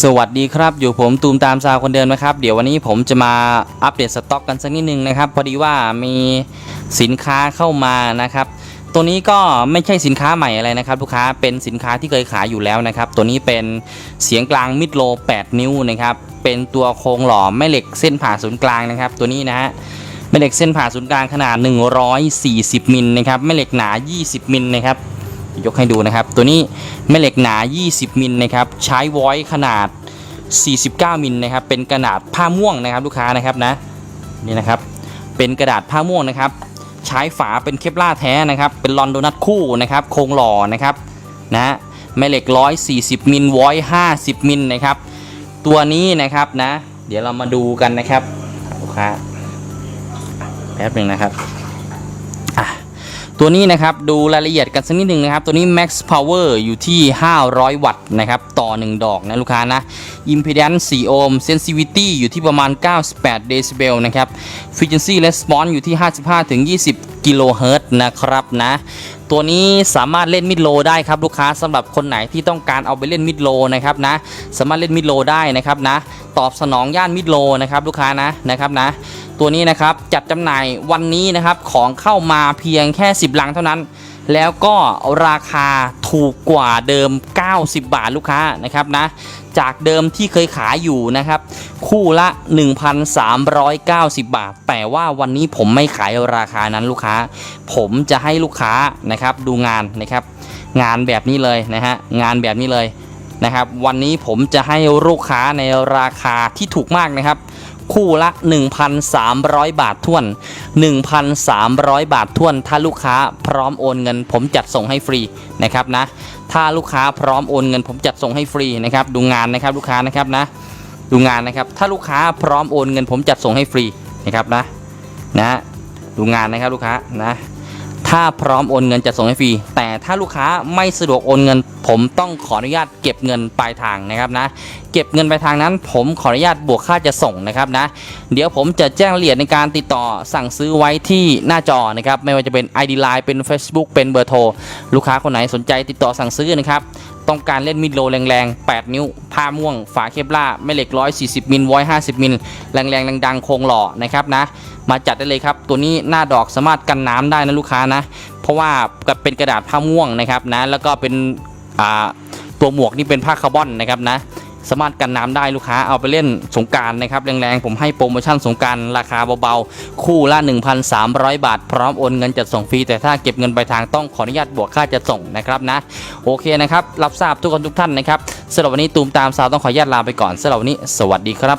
สวัสดีครับอยู่ผมตูมตามซาวคนเดิมนะครับ เดี๋ยววันนี้ผมจะมาอัปเดตสต็อกกันสักนิดนึงนะครับ พอดีว่ามีสินค้าเข้ามานะครับ ตัวนี้ก็ไม่ใช่สินค้าใหม่อะไรนะครับ ลูกค้าเป็นสินค้าที่เคยขายอยู่แล้วนะครับ ตัวนี้เป็นเสียงกลางมิดโล 8 นิ้วนะครับ เป็นตัวโครงหล่อแม่เหล็กเส้นผ่าศูนย์กลางนะครับ ตัวนี้นะฮะแม่เหล็กเส้นผ่าศูนย์กลางขนาด 140มิลนะครับแม่เหล็กหนา 20มิลนะครับ ยกให้ดูนะครับ ตัวนี้แม่เหล็กหนา 20 มิลนะครับ ใช้วอยขนาด 49 มิลนะครับ เป็นกระดาษผ้าม่วงนะครับ ลูกค้านะครับนะ นี่นะครับ เป็นกระดาษผ้าม่วงนะครับ ใช้ฝาเป็นเคปล่าแท้นะครับ เป็นลอนโดนัทคู่นะครับ โครงหล่อนะครับ นะแม่เหล็ก 140 มิลวอย50 มิลนะครับ ตัวนี้นะครับนะ เดี๋ยวเรามาดูกันนะครับ ลูกค้า แป๊บหนึ่งนะครับ ตัวนี้นะครับดูรายละเอียดกันสักนิดหนึ่งนะครับ ตัวนี้ max power อยู่ที่ 500 วัตต์นะครับต่อ 1 ดอกนะลูกค้านะ impedance 4 โอห์ม sensitivity อยู่ที่ประมาณ 98 เดซิเบลนะครับ frequency response อยู่ที่ 55-20 กิโลเฮิรตซ์นะครับนะตัวนี้สามารถเล่นมิดโลได้ครับลูกค้าสำหรับคนไหนที่ต้องการเอาไปเล่นมิดโลนะครับนะสามารถเล่นมิดโลได้นะครับนะตอบสนองย่านมิดโลนะครับลูกค้านะนะครับนะ ตัวนี้นะครับจัดจำหน่ายวันนี้นะครับของเข้ามาเพียงแค่ 10 ลังเท่านั้น แล้วก็ราคาถูกกว่าเดิม 90 บาทลูกค้านะครับนะจากเดิมที่เคยขายอยู่นะครับ คู่ละ 1,390 บาท แต่ว่าวันนี้ผมไม่ขายราคานั้นลูกค้า ผมจะให้ลูกค้านะครับดูงานนะครับ งานแบบนี้เลยนะฮะงานแบบนี้เลยนะครับ วันนี้ผมจะให้ลูกค้าในราคาที่ถูกมากนะครับ คู่ละ 1,300 บาทท่วน 1,300 บาทท่วน ถ้าลูกค้าพร้อมโอนเงิน ผมจัดส่งให้ฟรีนะครับนะ ถ้าลูกค้าพร้อมโอนเงิน ผมจัดส่งให้ฟรีนะครับ ดูงานนะครับลูกค้านะครับนะ ดูงานนะครับ ถ้าลูกค้าพร้อมโอนเงิน ผมจัดส่งให้ฟรีนะครับนะ นะ ดูงานนะครับลูกค้านะ ถ้าพร้อมโอนเงินจะส่งให้ฟรี แต่ถ้าลูกค้าไม่สะดวกโอนเงิน ผมต้องขออนุญาตเก็บเงินปลายทางนะครับนะ เก็บเงินปลายทางนั้น ผมขออนุญาตบวกค่าจะส่งนะครับนะ เดี๋ยวผมจะแจ้งรายละเอียดในการติดต่อสั่งซื้อไว้ที่หน้าจอนะครับ ไม่ว่าจะเป็น ID Line เป็น Facebook เป็นเบอร์โทร ลูกค้าคนไหนสนใจติดต่อสั่งซื้อนะครับ ต้องการเล่นมิดโลแรงๆ 8 นิ้ว ผ้าม่วง ฝาเคปล่าแม่เหล็ก 140มิล150มิลแรงๆดังๆโครงหล่อนะครับนะ มาจัดได้เลยครับ ตัวนี้หน้าดอกสามารถกันน้ำได้นะลูกค้านะ เพราะว่าเป็นกระดาษผ้าม่วงนะครับนะ แล้วก็เป็นตัวหมวกนี่เป็นผ้าคาร์บอนนะครับนะ สามารถกันน้ำได้ลูกค้าเอาไปเล่นสงการนะครับแรงๆผมให้โปรโมชั่นสงการราคาเบาๆ คู่ละ 1,300 บาท พร้อมโอนเงินจัดส่งฟรี แต่ถ้าเก็บเงินปลายทางต้องขออนุญาตบวกค่าจัดส่งนะครับนะโอเคนะครับรับทราบทุกคนทุกท่านนะครับสำหรับวันนี้ตูมตามสาวต้องขออนุญาตลาไปก่อนสำหรับวันนี้ สวัสดีครับ